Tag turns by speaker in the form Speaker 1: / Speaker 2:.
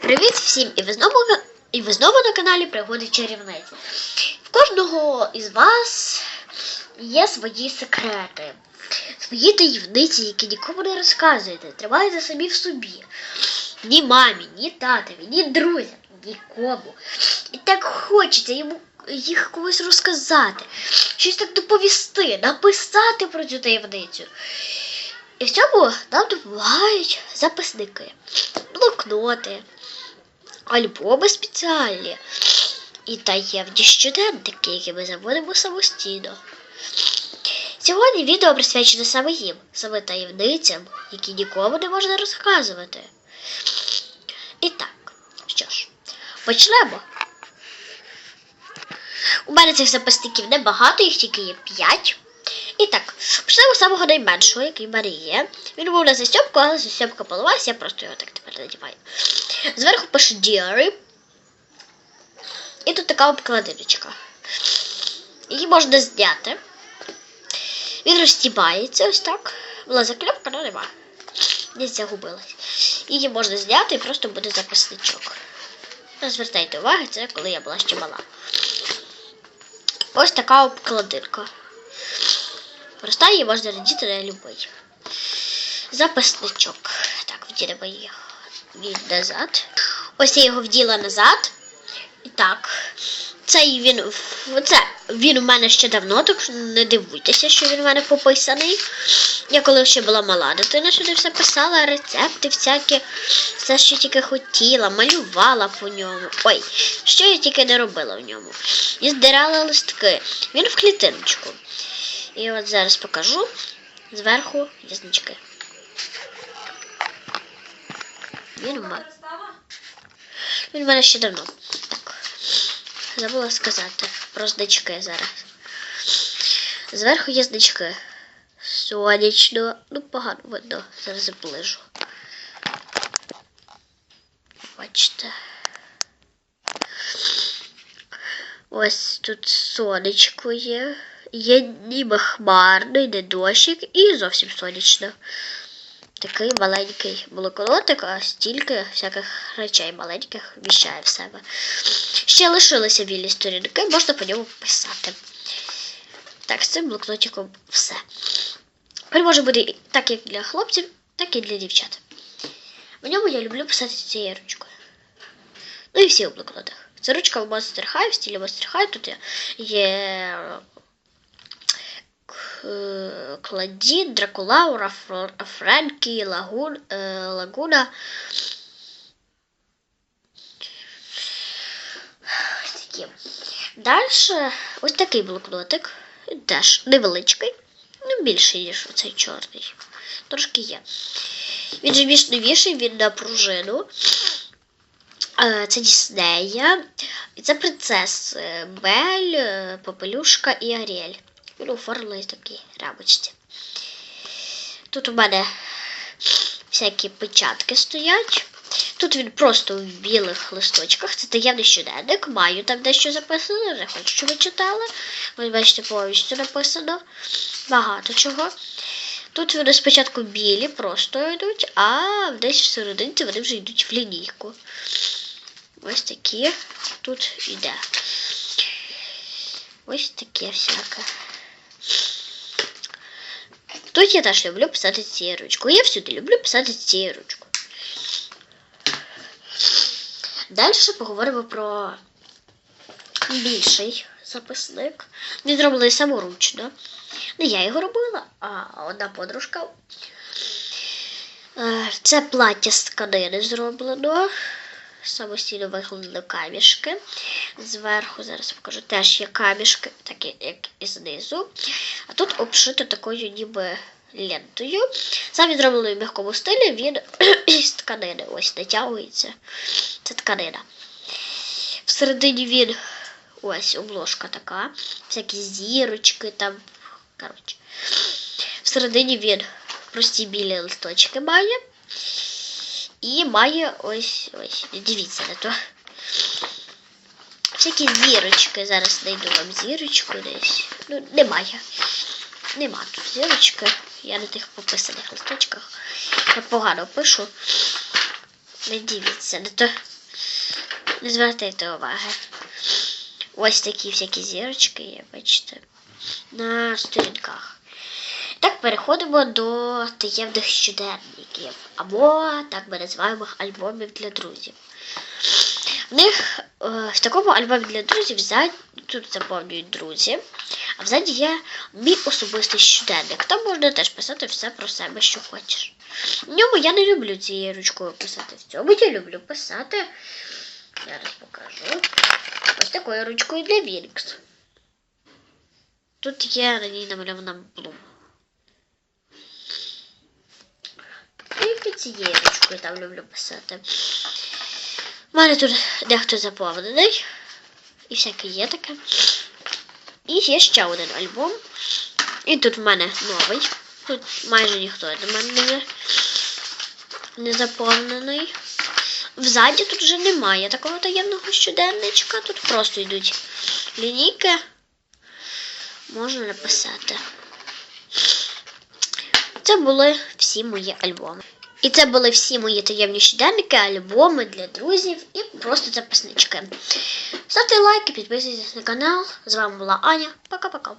Speaker 1: Привіт всім! І ви знову і ви знову на каналі Пригоди чарівниці. В кожного із вас є свої секрети, свої таємниці, які нікому не розказуєте. Тримайте собі в собі. Ні мамі, ні татові, ні друзям, нікому. І так хочеться йому їх комусь розказати, щось так доповісти, написати про цю таємницю. І в цьому нам допомагають записники, блокноти, альбоми спеціальні і таємні щоденники, які ми заводимо самостійно. Сьогодні відео присвячене саме їм, саме таємницям, які нікому не можна розказувати. І так, що ж, почнемо. У мене цих записників небагато, їх тільки є 5. І так, почнемо з самого найменшого, який в мене є. Він був на застьопку, але застьопка поливалася, я просто його так тепер надіваю. Зверху пише Diary. І тут така обкладиночка. Її можна зняти. Він розтібається ось так. Була закльопка, але нема. Десь загубилась. Її можна зняти і просто буде записничок. Не звертайте уваги, це коли я була ще мала. Ось така обкладинка. Проста її можна радіти на любий. Записничок. Так, вділимо її назад. Ось я його вділа назад. І так. Цей він, це, він у мене ще давно, так що не дивуйтеся, що він у мене пописаний. Я коли ще була мала дитина, сюди все писала, рецепти всякі, все, що тільки хотіла, малювала по ньому. Ой, що я тільки не робила в ньому. І здирала листки. Він в клітиночку. І от зараз покажу зверху язнички. Він у мене. Він у мене ще давно. Так. Забула сказати про значки зараз. Зверху є значки. Сонячно. Ну, погано видно. Зараз заближу. Бачите. Ось тут сонечко є. Є ніби хмарний, не дощик і зовсім сонячно. Такий маленький блокнотик, а стільки всяких речей маленьких вміщає в себе. Ще лишилися вільні сторінки, можна по ньому писати. Так, з цим блокнотиком все. Він може бути так як для хлопців, так і для дівчат. В ньому я люблю писати цією ручкою. Ну і всі у блокнотах. Це ручка в Monster High, в стилі Monster High. Тут є- є Кладін, Дракулаура, Френкі, Лагун, е, Лагуна. Такі. Далі ось такий блокнотик. Теж невеличкий, ну більший, ніж оцей чорний. Трошки є. Він же більш новіший, він на пружину. Е, Це Діснея. І це принцеси Бель, е, Попелюшка і Аріель. Він оформлений в такій рамочці. Тут у мене всякі печатки стоять. Тут він просто в білих листочках. Це таємний щоденник. Маю там дещо записано, не хочу, щоб ви читали. Ви бачите, повністю написано. Багато чого. Тут вони спочатку білі, просто йдуть, а десь в серединці вони вже йдуть в лінійку. Ось такі тут іде. Ось таке всяке. Тут я теж люблю писати цією ручкою. Я всюди люблю писати цією ручкою. Далі поговоримо про більший записник. Він зроблений саморучно. Не я його робила, а одна подружка. Е, Це плаття з тканини зроблено. Самостійно викладено камішки. Зверху зараз покажу теж є камішки, так як і знизу. А тут обшито такою ніби лентою. Сам він зроблений в м'якому стилі, він із тканини. Ось натягується. Це тканина. Всередині він ось обложка така. Всякі зірочки там. Коротше. Всередині він прості білі листочки має. І має ось ось. Дивіться на то. Всякі зірочки. Зараз знайду вам зірочку десь. Ну, немає. Нема тут зірочки. Я на тих пописаних листочках. Погано пишу. Не дивіться, не то не звертайте уваги. Ось такі всякі зірочки є, бачите, на сторінках. Так переходимо до таємних щоденників, або так ми називаємо альбомів для друзів. В них е, в такому альбомі для друзів тут заповнюють друзі, а взаді є мій особистий щоденник. Там можна теж писати все про себе, що хочеш. В ньому я не люблю цією ручкою писати. В цьому я люблю писати. Зараз покажу. Ось такою ручкою для Вінкс. Тут є на ній намальована блум. Тільки цією ручкою там люблю писати. У мене тут дехто заповнений. І всяке є таке. І є ще один альбом. І тут в мене новий. Тут майже ніхто до мене не, не заповнений. Взаді тут вже немає такого таємного щоденничка. Тут просто йдуть лінійки. Можна написати. Це були всі мої альбоми. І це були всі мої таємні щоденники, альбоми для друзів і просто записнички. Ставте лайки, підписуйтесь на канал. З вами була Аня. Пока-пока.